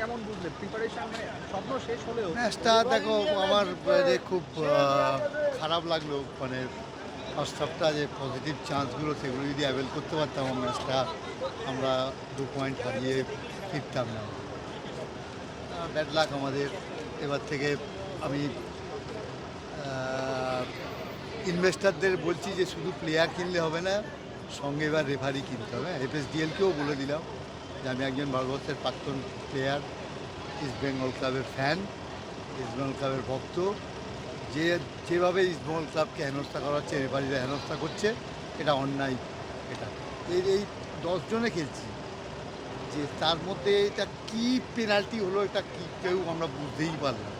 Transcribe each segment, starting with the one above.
কেমন প্রিপারেশন মানে স্বপ্ন শেষ হলেও ম্যাচটা দেখো আমার খুব খারাপ লাগল মানে ফার্স্ট হাফটা যে পজিটিভ চান্সগুলো সেগুলো যদি অ্যাভেল করতে পারতাম ম্যাচটা আমরা দু পয়েন্ট হারিয়ে ফিরতাম না। ব্যাড লাক আমাদের। এবার থেকে আমি ইনভেস্টারদের বলছি যে শুধু প্লেয়ার কিনলে হবে না সঙ্গে এবার রেফারি কিনতে হবে। এফএসডিএলকেও বলে দিলাম। যে আমি একজন ভারতবর্ষের প্রাক্তন প্লেয়ার ইস্ট বেঙ্গল ক্লাবের ফ্যান ইস্ট বেঙ্গল ক্লাবের ভক্ত। যে, যেভাবে ইস্ট বেঙ্গল ক্লাবকে হেনস্থা করা হচ্ছে রেফারিরা হেনস্থা করছে, এটা অন্যায়। এটা। এই এই দশজনে খেলছি। যে তার মধ্যে এটা কি পেনাল্টি হলো, এটা কি কেউ আমরা বুঝতেই পারলাম।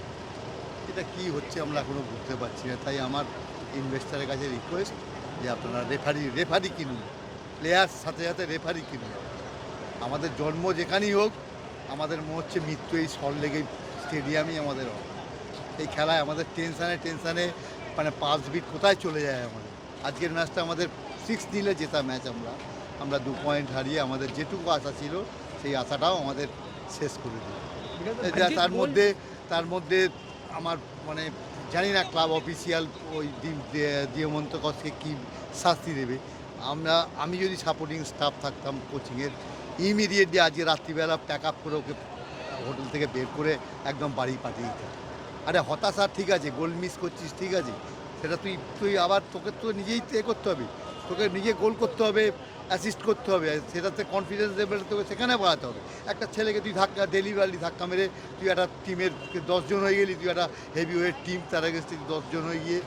এটা কি হচ্ছে আমরা এখনও বুঝতে পারছি না। তাই আমার ইনভেস্টারের কাছে রিকোয়েস্ট যে আপনারা রেফারি রেফারি কিনুন। প্লেয়ার সাথে সাথে রেফারি কিনুন। আমাদের জন্ম যেখানেই হোক আমাদের মনে হচ্ছে মৃত্যু এই সল্টলেগে স্টেডিয়ামই আমাদের হবে। এই খেলায় আমাদের টেনশানে টেনশানে মানে পাঁচ বিট কোথায় চলে যায় আমাদের? আজকের ম্যাচটা আমাদের সিক্স নিলে জেতা ম্যাচ আমরা। আমরা দু পয়েন্ট হারিয়ে আমাদের যেটুকু আশা ছিল সেই আশাটাও আমাদের শেষ করে দিল। তার মধ্যে তার মধ্যে আমার মানে জানি না ক্লাব অফিসিয়াল ওই দিয়মন্ত কসকে কী শাস্তি দেবে। আমরা আমি যদি সাপোর্টিং স্টাফ থাকতাম কোচিংয়ের ইমিডিয়েটলি আজকে রাত্রিবেলা প্যাক আপ করে ওকে হোটেল থেকে বের করে একদম বাড়ি পাঠিয়ে দিতাম আরে হতাশা ঠিক আছে গোল মিস করছিস, ঠিক আছে? সেটা তুই তুই আবার তোকে তো নিজেই এ করতে হবে। তোকে নিজে গোল করতে হবে অ্যাসিস্ট করতে হবে, সেটাতে কনফিডেন্স লেভেল তোকে সেখানে বাড়াতে হবে। একটা ছেলেকে তুই ধাক্কা ডেলিভারি ধাক্কা মেরে তুই একটা টিমের দশজন হয়ে গেলি, তুই একটা হেভি ওয়েট টিম তার আগে তুই দশজন হয়ে গিয়ে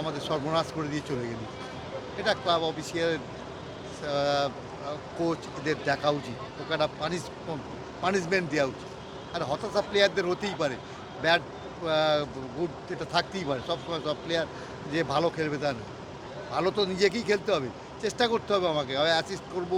আমাদের সর্বনাশ করে দিয়ে চলে গেলি। এটা ক্লাব অফিসিয়াল কোচ এদের দেখা উচিত, ওকে একটা পানিশ পানিশমেন্ট দেওয়া উচিত। আর হতাশা প্লেয়ারদের হতেই পারে। ব্যাট গুড এটা থাকতেই পারে। সবসময় সব প্লেয়ার যে ভালো খেলবে তা না ভালো তো নিজেকেই খেলতে হবে। চেষ্টা করতে হবে আমাকে। আমি অ্যাসিস্ট করব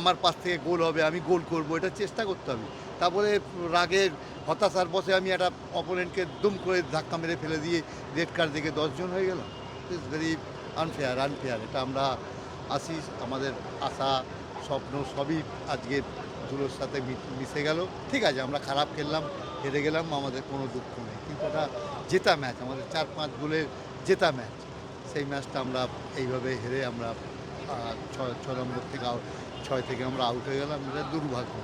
আমার পাশ থেকে গোল হবে, আমি গোল করব, এটা চেষ্টা করতে হবে। তারপরে রাগের, হতাশার বসে আমি একটা অপোনেন্টকে দুম করে ধাক্কা মেরে ফেলে দিয়ে রেড কার্ড দেখে দশজন হয়ে গেলাম। ইটস ভেরি আনফেয়ার আনফেয়ার এটা আমরা আসি আমাদের আশা, স্বপ্ন সবই আজকে ধুলোর সাথে মিশে গেল। ঠিক আছে, আমরা খারাপ খেললাম, হেরে গেলাম, আমাদের কোনো দুঃখ নেই। কিন্তু ওটা জেতা ম্যাচ, আমাদের চার পাঁচ গোলের জেতা ম্যাচ। সেই ম্যাচটা আমরা এইভাবে হেরে আমরা ছয় ছ নম্বর থেকে ছয় থেকে আমরা আউট হয়ে গেলাম। এটা দুর্ভাগ্য।